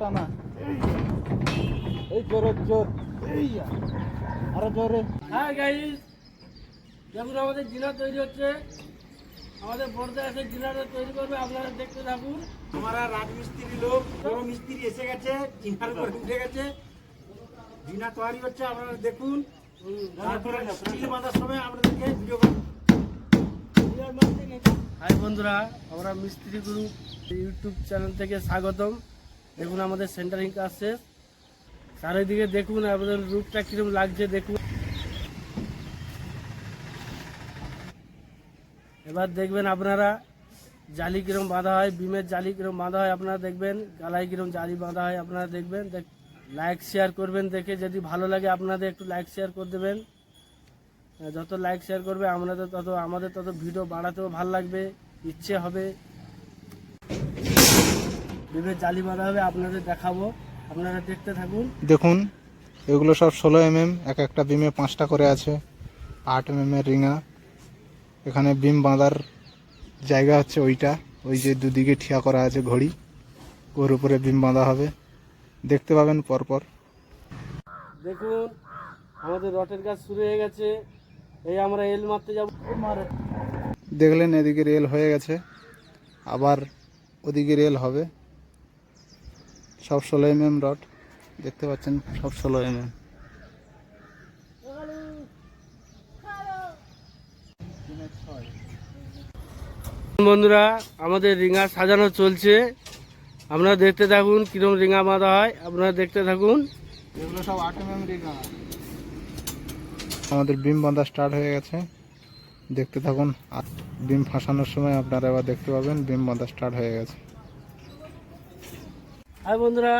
টানা এই জোরে জোর। আরও জোরে। হ্যাঁ গাইস দেখুন আমাদের জিনা তৈরি হচ্ছে। আমাদের বর্দা এসে জিনাটা তৈরি করবে। আপনারা দেখতে থাকুন। আমরা রাজমিস্ত্রি লোক বড় মিস্ত্রি এসে গেছে চিনার করে উঠে গেছে। জিনা তৈরি হচ্ছে আপনারা দেখুন। তারপরে স্টিল বাঁধার সময় আপনাদেরকে ভিডিও হাই বন্ধুরা। আমরা মিস্ত্রি গ্রুপ ইউটিউব চ্যানেল থেকে স্বাগতম। দেখুন আমাদের সেন্টারিং কাজ শেষ চারিদিকে দেখুন আমাদের রূপটা কীরকম লাগছে দেখুন। এবার দেখবেন আপনারা জালি কিরম বাঁধা হয়, বিমের জালি কিরম বাঁধা হয় আপনারা দেখবেন গালায় কিরম জালি বাঁধা হয় আপনারা দেখবেন। লাইক শেয়ার করবেন দেখে, যদি ভালো লাগে আপনাদের একটু লাইক শেয়ার করে দেবেন। যত লাইক শেয়ার করবে, আমাদের তত আমাদের তত ভিডিও বাড়াতেও ভালো লাগবে, ইচ্ছে হবে। বিমের জালি বাঁধা হবে আপনাদের দেখাবো। আপনারা দেখতে থাকুন। দেখুন এগুলো সব ষোলো এমএম এক একটা বিমে পাঁচটা করে আছে। আট এমএম এর রিঙা। এখানে বিম বাঁধার জায়গা হচ্ছে ওইটা। ওই যে দুদিকে ঠিয়া করা আছে ঘড়ি। ওর উপরে বিম বাঁধা হবে। দেখতে পাবেন পরপর। দেখুন আমাদের রটের কাজ শুরু হয়ে গেছে। এই আমরা এল মারতে যাব। দেখলেন এদিকে রেল হয়ে গেছে। আবার ওদিকে রেল হবে। সব ষোলো এমএম রড। দেখতে পাচ্ছেন সব ষোলো এমএম। বন্ধুরা আমাদের রিঙা সাজানো চলছে। আপনারা দেখতে থাকুন কিরম রিঙা বাঁধা হয়। আপনারা দেখতে থাকুন। এগুলো সব আট এমএম আমাদের বিম বাঁধা স্টার্ট হয়ে গেছে। দেখতে থাকুন। বিম ফাঁসানোর সময় আপনারা এবার দেখতে পাবেন বিম বাঁধা স্টার্ট হয়ে গেছে। আর বন্ধুরা,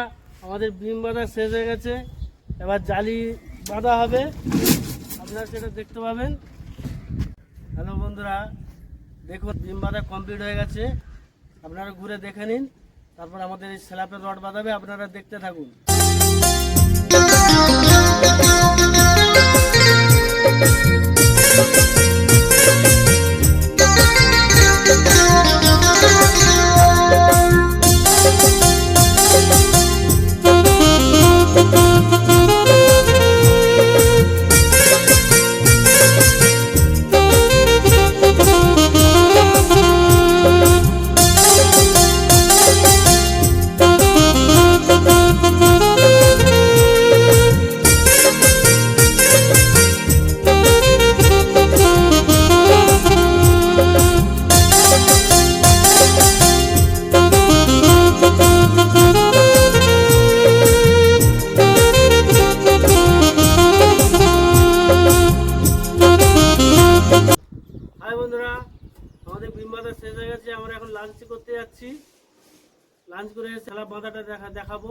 আমাদের বিম বাঁধা শেষ হয়ে গেছে। এবার জালি বাঁধা হবে। আপনারা সেটা দেখতে পাবেন। হ্যালো বন্ধুরা, দেখুন, বিম বাঁধা কমপ্লিট হয়ে গেছে। আপনারা ঘুরে দেখে নিন। তারপর আমাদের এই স্ল্যাপের রড বাঁধাবে, আপনারা দেখতে থাকুন। হাই লাঞ্চ খেলা বাঁধাটা দেখা দেখাবো।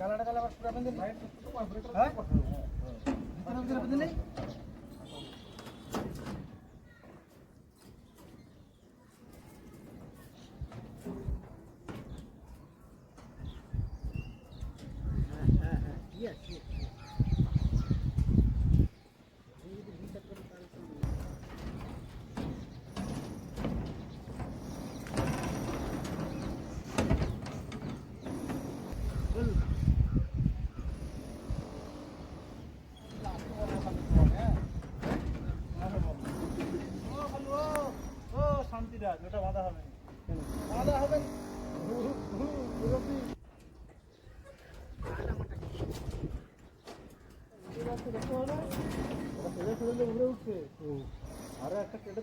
কালাটা কালা পুরা বেঁধে হ্যাঁ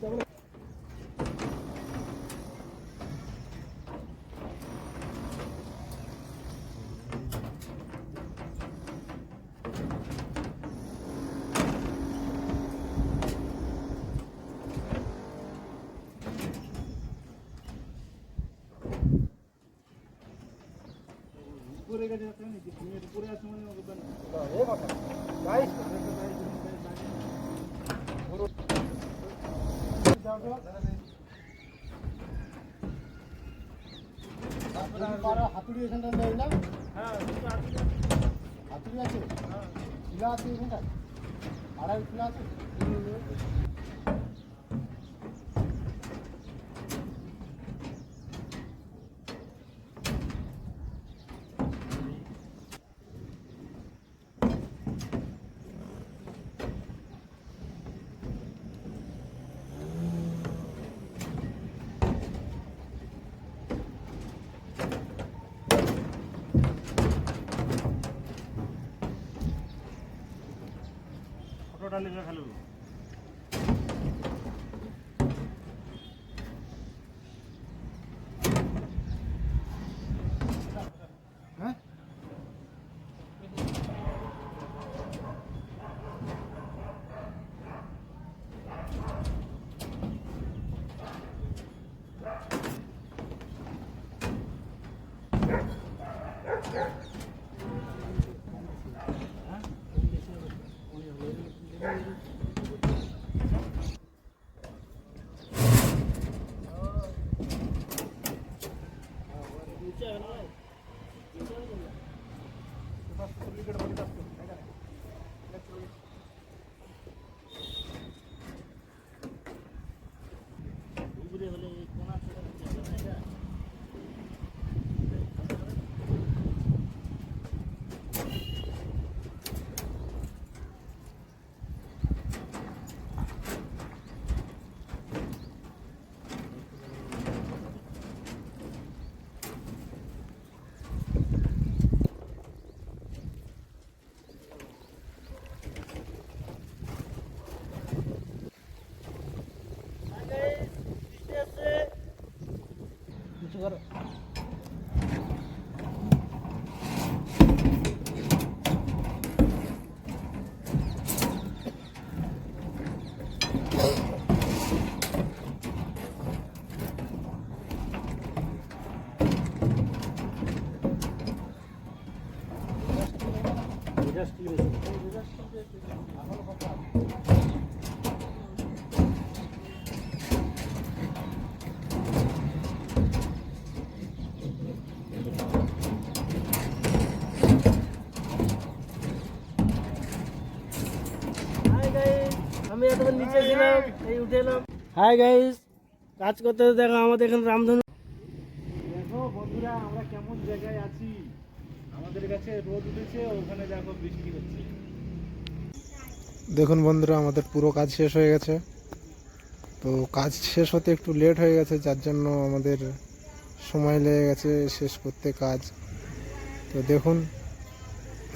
দাও হাতুড়ি এখানটা নেই না হাতুড়ি আছে শিলা আছে এখানটা আড়াই শিলা আছে ফটোটা নিবে খালি আমি এতক্ষণ নিচে ছিলাম এই উঠে এলাম। হাই গাইস কাজ করতে দেখো আমাদের এখানে রামধনু দেখো বন্ধুরা আমরা কেমন জায়গায় আছি? আমাদের কাছে রোদ উঠেছে ওখানে দেখো বৃষ্টি হচ্ছে। দেখুন বন্ধুরা আমাদের পুরো কাজ শেষ হয়ে গেছে। তো কাজ শেষ হতে একটু লেট হয়ে গেছে যার জন্য আমাদের সময় লেগে গেছে শেষ করতে কাজ। তো দেখুন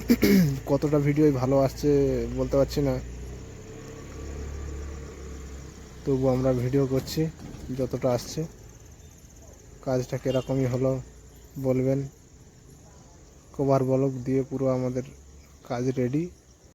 কতটা ভিডিও ভালো আসছে বলতে পারছি না। তবু আমরা ভিডিও করছি, যতটা আসছে। কাজটা কীরকমই হলো বলবেন। কভার বলক দিয়ে পুরো আমাদের কাজ রেডি